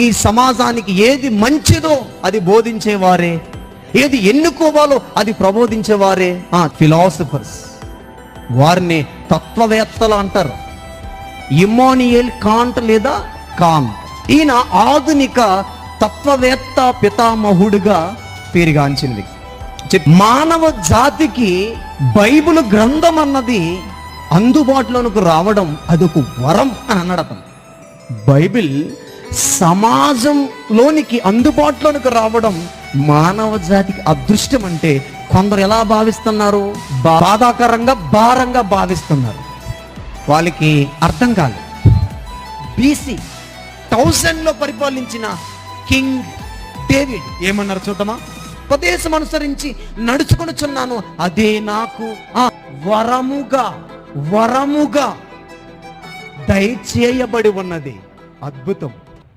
ఈ సమాజానికి ఏది మంచిదో అది బోధించేవారే. ఏది ఎన్నుకోవాలో అది ప్రబోధించేవారే. ఆ ఫిలాసఫర్స్ వారిని తత్వవేత్తలు అంటారు. ఇమానియల్ కాంట్ లేదా కాంట్ ఈయన ఆధునిక తత్వవేత్త పితామహుడుగా పేరుగాంచింది. మానవ జాతికి బైబిల్ గ్రంథం అన్నది అందుబాటులోనికి రావడం అదొక వరం అని అన్నాడు అతను బైబిల్ సమాజంలోనికి అందుబాటులోనికి రావడం మానవ జాతికి అదృష్టం అంటే కొందరు ఎలా భావిస్తున్నారు? బాధాకరంగా భారంగా భావిస్తున్నారు. వాళ్ళకి అర్థం కాలేదు. బీసీ థౌజండ్లో పరిపాలించిన కింగ్ డేవిడ్ ఏమన్నారు చూద్దామా? ఉపదేశం అనుసరించి నడుచుకొనుచున్నాను. అదే నాకు ఆ వరముగా వరముగా దయచేయబడి ఉన్నది. అద్భుతం.